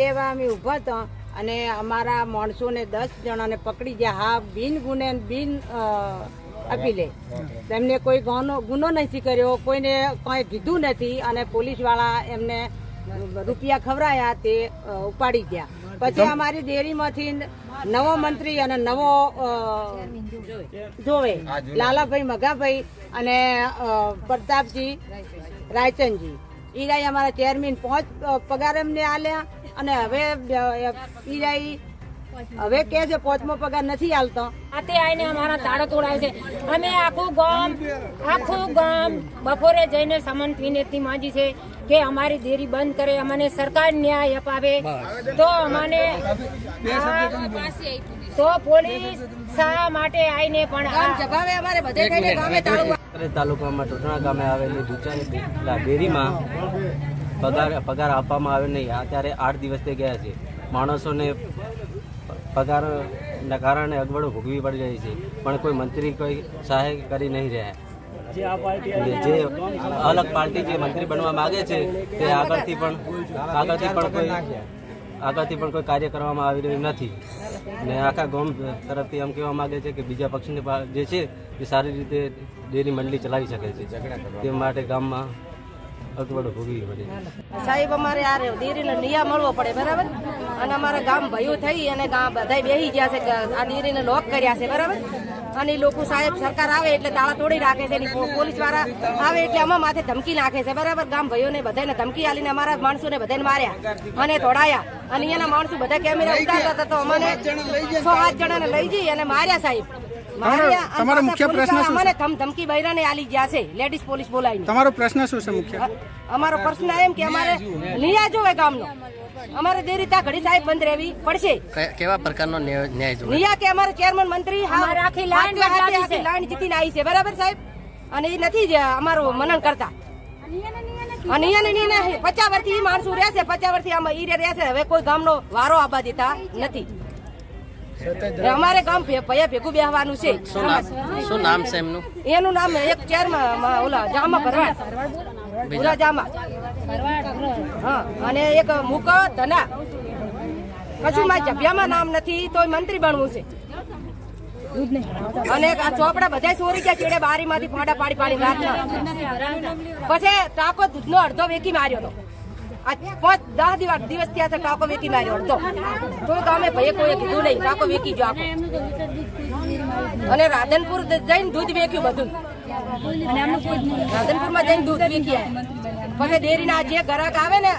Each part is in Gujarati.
લેવા અમે ઊભા હતા અને અમારા માણસોને દસ જણાને પકડી ગયા. હા બિન ગુને બિન અપીલે તેમને કોઈ ગુનો ગુનો નથી કર્યો કોઈને કંઈ કીધું નથી અને પોલીસવાળા એમને રૂપિયા ખવરાયા તે ઉપાડી ગયા. પછી અમારી ડેરીમાંથી નવો મંત્રી અને નવો જોવે લાલાભાઈ મગાભાઈ અને પ્રતાપજી રાયચંદજી. ઈ રાઈ અમારા ચેરમેન પાંચ પગાર એમને આલ્યા અને હવે અ, હવે કે છે પાંચમો પગાર નથી આલતો આતે આવીને અમારા તાળો તોડાય છે. અમે આખું ગામ આખું ગામ બપોરે જઈને સમન પીનેથી માંજી છે કે અમારી દેરી બંધ કરે અમને સરકાર ન્યાય અપાવે. તો અમને તો પોલીસ શા માટે આવીને પણ આ જવાબે અમારે બધે થઈને ગામે તાળું તાલુકામાં ટોટણા ગામે આવેલી દુચાની ડેરીમાં પગાર પગાર આપવામાં આવે નહીં. અત્યારે આઠ દિવસથી ગયા છે. માણસોને પગારના કારણે અગવડો ભોગવી પડી રહી છે. પણ કોઈ મંત્રી કોઈ સહાય કરી નહીં રહ્યા. જે અલગ પાર્ટી જે મંત્રી બનવા માંગે છે તે આગળથી પણ આગળથી પણ કોઈ આગળથી પણ કોઈ કાર્ય કરવામાં આવી રહ્યું નથી. ને આખા ગામ તરફથી એમ કહેવા માંગે છે કે બીજા પક્ષની જે છે તે સારી રીતે ડેરી મંડળી ચલાવી શકે છે. તે માટે ગામમાં અગવડો ભોગવી પડે. સાહેબ અમારે આ ડેરીનો નિયા મળવો પડે બરાબર? અને અમારા ગામ ભયું થઈ અને ગામ બધા બેસી ગયા છે આ દીરીને લોક કર્યા છે બરાબર? અને લોકો સાહેબ સરકાર આવે એટલે તાળા તોડી રાખે છે પોલીસવાળા આવે એટલે અમારા માથે ધમકી નાખે છે બરાબર? ગામ ભાઈઓને બધાને ધમકી આલીને અમારા માણસોને બધાને માર્યા અને તોડાયા અને અહીંયાના માણસો બધા કેમેરા ઉતારતા હતા તો અમને છ સાત જણાને લઈ જઈ અને માર્યા સાહેબ. તમારો મુખ્ય પ્રશ્ન શું અમને ધમ ધમકી બૈરાને આલી ગયા છે લેડીઝ પોલીસ બોલાવીને. તમારો પ્રશ્ન શું છે મુખ્ય? અમારો પ્રશ્ન એમ કે અમારે નિયા જોવે ગામનો. અમારે દેરી ત્યાં ઘડી સાહેબ બંધ રહેવી પડશે. કેવા પ્રકારનો ન્યાય ન્યાય જોવે? નિયા કે અમારે ચેરમેન મંત્રી હા, અમારે આખી લાઈન છે. લાઈન જીતીને આવી છે. બરાબર સાહેબ? અને એ નથી જ અમારું મનન કરતા. અને અહીંયા પચાસ વર્ષથી માણસો રહેશે પચાસ વર્ષથી આમાં ઈ રહેશે હવે કોઈ ગામનો વારો આબા દેતા નથી. અમારે ગામ ભયા ભેગું બેહવાનું છે. શું નામ છે એમનું? એનું નામ એક ચેરમાં ઓલા જામા ભરવાડ. ભૂરા જામા. હા અને એક મુક ધના કશું માં જભ્યામાં નામ નથી તોય મંત્રી બનવું છે. અને આ ચોપડા બધા ચોરી ગયા ચેડે બારીમાંથી ફાડા પાડી પાડી રાત પછી ટાકો દૂધનો અડધો વેકી માર્યો હતો. પાંચ, દસ દિવસ દિવસ થયા છે ટાકો વેકી માર્યો તો તો અમે કોઈ કીધું નહીં ટાકો વેકી જો આખો. અને રાધનપુર જઈને દૂધ વેક્યું બધું. રાધનપુરમાં જઈને દૂધ વેકી આવ્યા. પછી ડેરીના જે ગ્રાહક આવે ને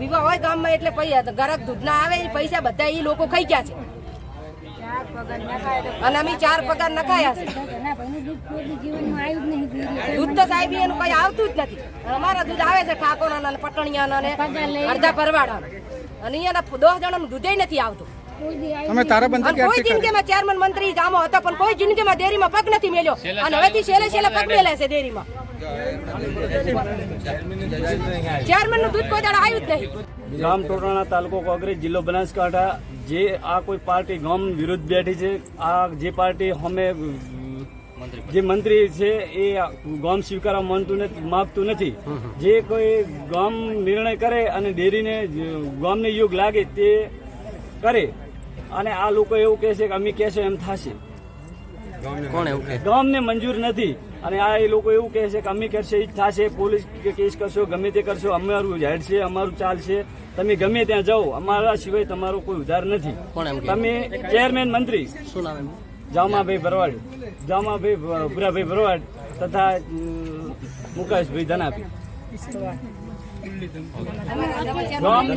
વિવાહ હોય ગામમાં એટલે ગ્રાહક દૂધના આવે, એ પૈસા બધા એ લોકો ખાઈ ગયા છે. અને અમે ચાર પગાર નખાયા છે. દૂધ તો સાહેબ એનું કઈ આવતું જ નથી. અમારા દૂધ આવે છે ઠાકોરના ને પટણિયાના અને અડધા પરવાડા અને અહીંયાના દસ જણાનું દૂધે નથી આવતું. તમે તારાબંધી અને કોઈ જિંદગીમાં ચેરમેન મંત્રી જામો હતો પણ કોઈ જિંદગીમાં ડેરીમાં પગ નથી મેલ્યો. અને હવેથી છેલ્લે છેલ્લે પગ મેલે છે ડેરીમાં. ચેરમેનનું દૂધ કોઈ દાડો આવ્યું જ નહીં. ગામ ટોટાણા તાલુકો કોંગ્રેસ જિલ્લો બનાસકાંઠા. જે આ કોઈ પાર્ટી ગામ વિરુદ્ધ બેઠી છે આ જે પાર્ટી અમે જે મંત્રી છે એ ગામ સ્વીકારવા માનતું નથી માગતું નથી. જે કોઈ ગામ નિર્ણય કરે અને ડેરીને ગામને યોગ લાગે તે કરે. અને આ લોકો એવું કહે છે કે અમે કહેશો એમ થશે. ગામને મંજૂર નથી. અને આ એ લોકો એવું કહે છે કે અમે કરશે એ જ થશે પોલીસ કે કેસ કરશો ગમે તે કરશો અમારું હેડ છે અમારું ચાલશે તમે ગમે ત્યાં જાઓ અમારા સિવાય તમારો કોઈ ઉધાર નથી. તમે ચેરમેન મંત્રી. શું નામ જામાભાઈ ભરવાડ જામાભાઈ ભૂરાભાઈ ભરવાડ તથા મુકેશભાઈ ગામને